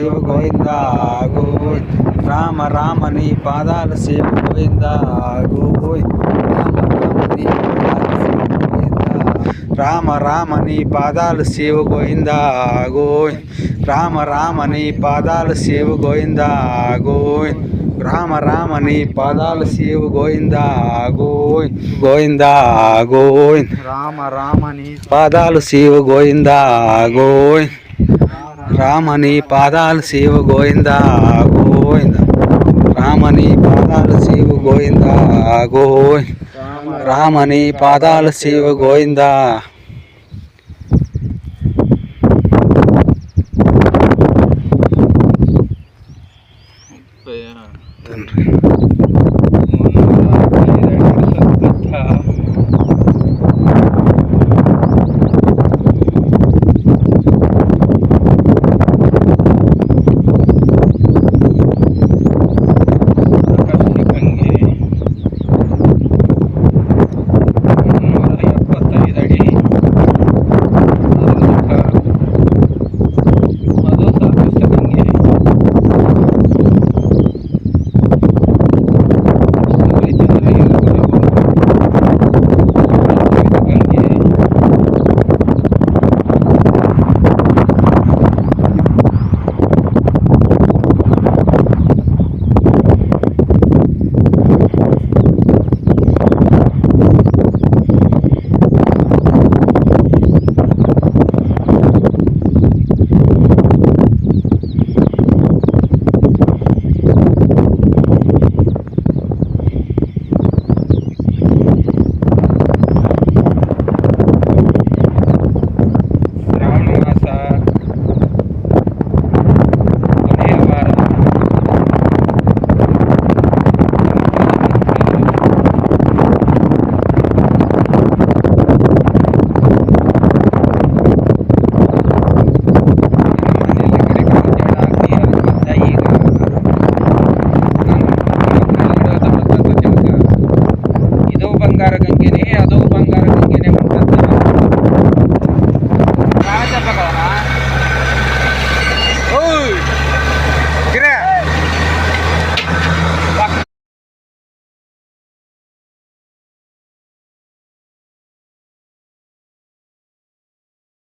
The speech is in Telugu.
శివ గోవింద గోవింద. రామ రామ నీ పాదాల శివ గోవింద గోవింద. రామ రామ నీ పాదాలు శివ గోవింద. గోవింద రామ రామ నీ పాదాలు శివ గోవింద గోవింద. రామ రామ నీ పాదాలు శివ గోవింద గోవింద. గోవింద గోవింద. రామ రామ నీ పాదాలు శివ గోవింద గోవింద. రామని పాదాలు శివ గోవింద గోవింద. రామని పాదాలు శివ గోవింద గోవింద. రామని పాదాలు శివ గోవింద. 你也都帮